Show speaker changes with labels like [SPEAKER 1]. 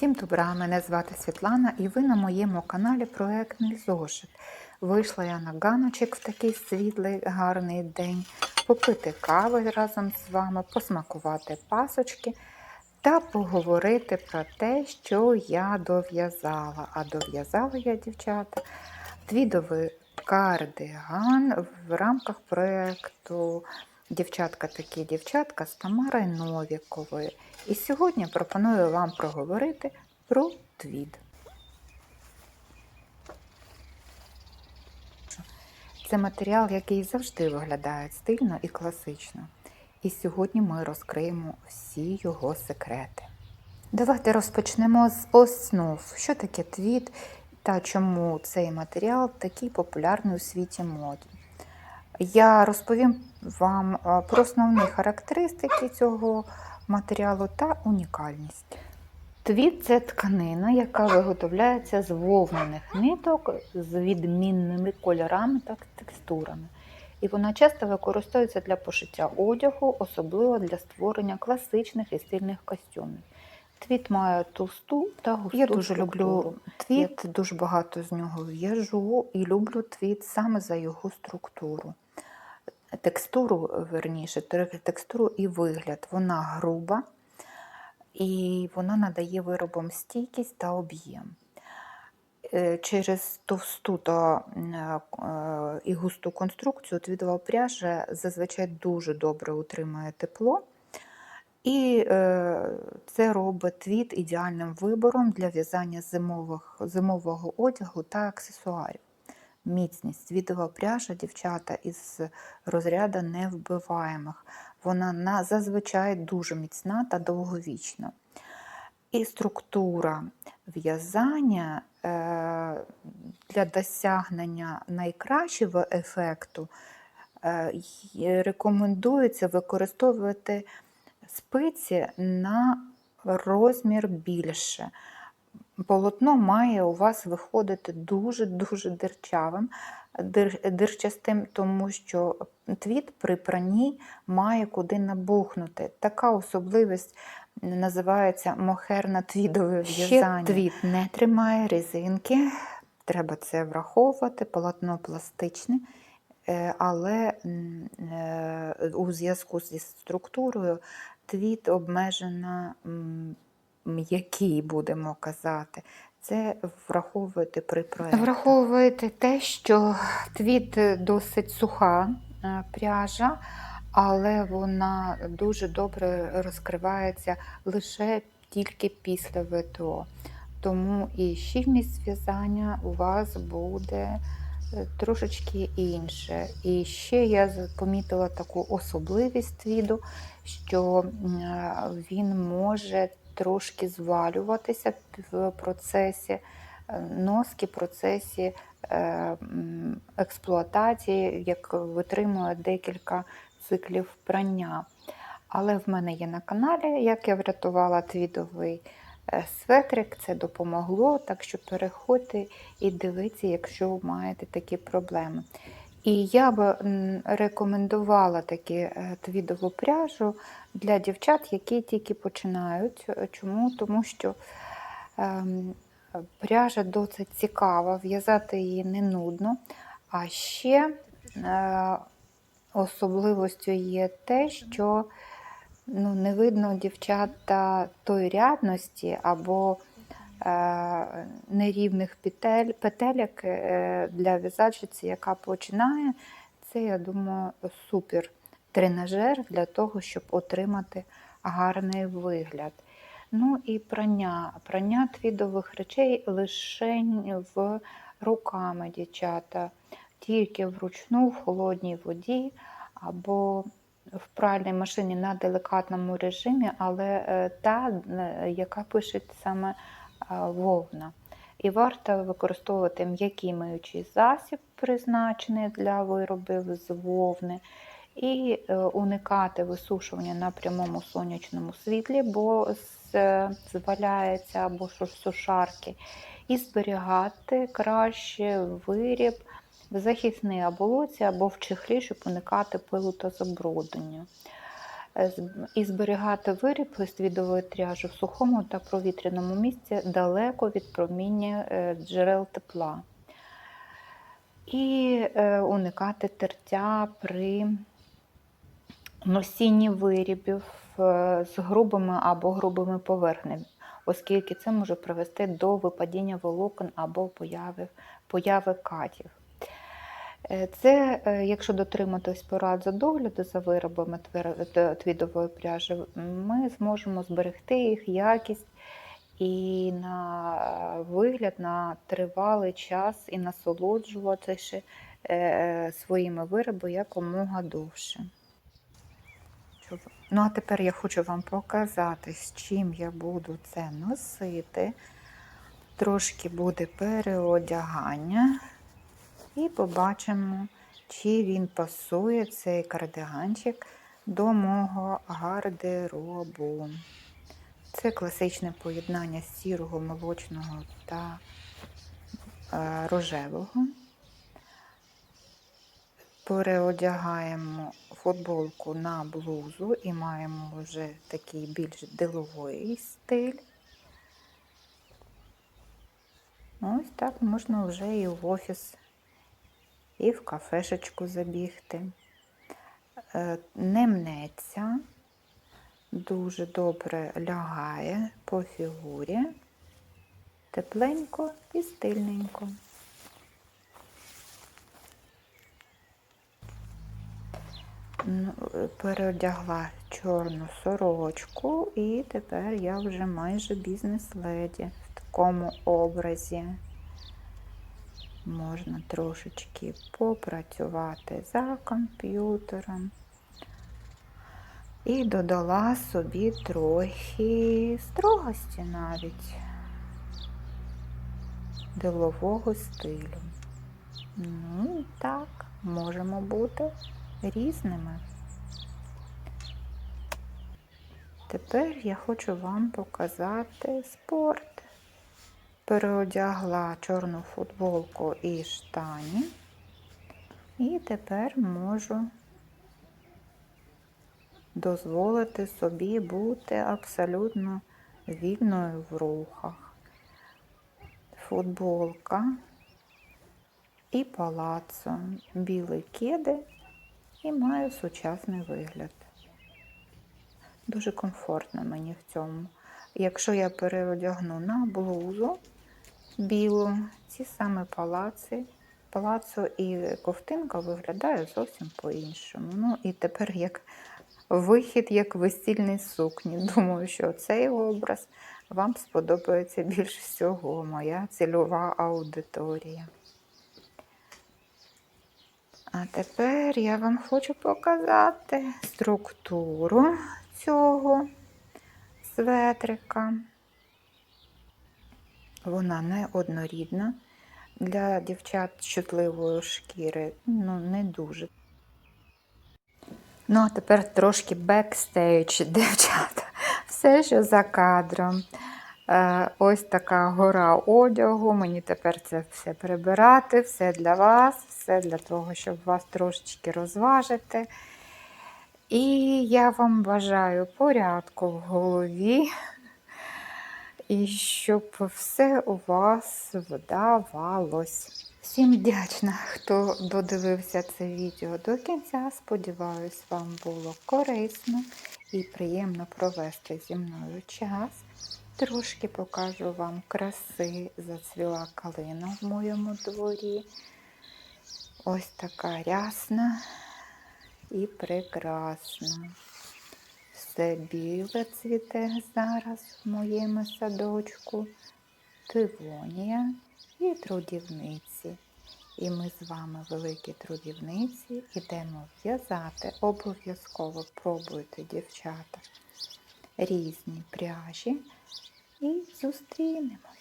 [SPEAKER 1] Всім добра, мене звати Світлана і ви на моєму каналі Проектний зошит. Вийшла я на ганочок в такий світлий, гарний день, попити кави разом з вами, посмакувати пасочки та поговорити про те, що я дов'язала. А дов'язала я, дівчата, твідовий кардиган в рамках проєкту Дівчатка такі дівчатка з Тамарою Новіковою. І сьогодні пропоную вам проговорити про твід. Це матеріал, який завжди виглядає стильно і класично. І сьогодні ми розкриємо всі його секрети. Давайте розпочнемо з основ. Що таке твід та чому цей матеріал такий популярний у світі моді. Я розповім вам е, про основні характеристики цього матеріалу та унікальність. Твід це тканина, яка виготовляється з вовняних ниток з відмінними кольорами та текстурами. І вона часто використовується для пошиття одягу, особливо для створення класичних і стильних костюмів. Твіт має товсту та густу
[SPEAKER 2] Я дуже
[SPEAKER 1] структуру.
[SPEAKER 2] люблю
[SPEAKER 1] твіт, дуже багато з нього в'яжу і люблю твіт саме за його структуру. Текстуру, верніше, текстуру і вигляд. Вона груба і вона надає виробам стійкість та об'єм. Е, Через товсту та е, і густу конструкцію твідова пряжа зазвичай дуже добре утримує тепло. І е, це робить твіт ідеальним вибором для в'язання зимового одягу та аксесуарів. Міцність твідова пряжа, дівчата, із розряду невбиваємих. Вона на, зазвичай дуже міцна та довговічна. І структура в'язання е, для досягнення найкращого ефекту е, рекомендується використовувати спиці на розмір більше. Полотно має у вас виходити дуже-дуже дирчавим, дир- дирчастим, тому що твіт при пранні має куди набухнути. Така особливість називається мохерно-твідове
[SPEAKER 2] Ще
[SPEAKER 1] в'язання. Твіт не тримає резинки, треба це враховувати, полотно пластичне. Е, Але е, у зв'язку зі структурою твіт обмежено м, м'який, будемо казати. Це враховуйте при проєкті. Враховуйте те, що твіт досить суха е, пряжа, але вона дуже добре розкривається лише тільки після ВТО. Тому і щільність зв'язання у вас буде е, трошечки інше. І ще я помітила таку особливість твіду, що е, він може трошки звалюватися в процесі е, носки, процесі е, експлуатації, як витримує декілька циклів прання. Але в мене є на каналі, як я врятувала твідовий е, светрик, це допомогло, так що переходьте і дивіться, якщо маєте такі проблеми. І я би рекомендувала такі е, твідову пряжу для дівчат, які тільки починають. Е, Чому? Тому що ем, пряжа досить цікава, в'язати її не нудно. А ще е, особливостю є те, що ну, не видно дівчата той рядності або нерівних петель, петелек е, для в'язальщиці, яка починає. Це, я думаю, супер тренажер для того, щоб отримати гарний вигляд. Ну і прання. Прання твідових речей лише в руками, дівчата, тільки вручну в холодній воді або в пральній машині на деликатному режимі, але е, та, е, яка пише саме е, вовна. І варто використовувати м'який миючий засіб, призначений для виробів з вовни, і е, уникати висушування на прямому сонячному світлі, бо зваляється або сушарки, і зберігати краще виріб в захисній оболоці або в чехлі, щоб уникати пилу та забруднення. Е, і зберігати виріб з твідової тряжі в сухому та провітряному місці далеко від проміння е, джерел тепла. І е, уникати тертя при носінні вирібів з грубими або грубими поверхнями, оскільки це може привести до випадіння волокон або появи, появи катів. Е, Це, е, якщо дотриматись порад за догляду за виробами твідової пряжі, ми зможемо зберегти їх якість і на е, вигляд на тривалий час і насолоджуватися своїми виробами якомога довше. Ну, а тепер я хочу вам показати, з чим я буду це носити. Трошки буде переодягання. І побачимо, чи він пасує цей кардиганчик до мого гардеробу. Це класичне поєднання сірого, молочного та е, рожевого. Переодягаємо футболку на блузу і маємо вже такий більш деловий стиль. Ось так можна вже і в офіс, і в кафешечку забігти. Е, Не мнеться, дуже добре лягає по фігурі, тепленько і стильненько. Ну, е, Переодягла чорну сорочку, і тепер я вже майже бізнес-леді в такому образі. Можна трошечки попрацювати за комп'ютером. І додала собі трохи строгості навіть делового стилю. Ну, так, можемо бути різними. Тепер я хочу вам показати спорт. Переодягла чорну футболку і штані. І тепер можу дозволити собі бути абсолютно вільною в рухах. Футболка і палацо, білі кеди і маю сучасний вигляд. Дуже комфортно мені в цьому. Якщо я переодягну на блузу білу, ці саме палаци, палацо і ковтинка виглядає зовсім по-іншому. Ну і тепер як вихід, як весільні сукні. Думаю, що цей образ вам сподобається більш всього, моя цільова аудиторія. А тепер я вам хочу показати структуру цього светрика. Вона не однорідна. Для дівчат чутливої шкіри ну, не дуже. Ну, а тепер трошки бекстейдж, дівчата. Все, що за кадром. Е, ось така гора одягу. Мені тепер це все прибирати, все для вас, все для того, щоб вас трошечки розважити. І я вам бажаю порядку в голові, і щоб все у вас вдавалось. Всім вдячна, хто додивився це відео до кінця. Сподіваюсь, вам було корисно і приємно провести зі мною час. Трошки покажу вам краси, зацвіла калина в моєму дворі. Ось така рясна і прекрасна. Все біле цвіте зараз в моєму садочку, тивонія і трудівниці. І ми з вами, великі трудівниці, йдемо в'язати. Обов'язково пробуйте, дівчата, різні пряжі і зустрінемось.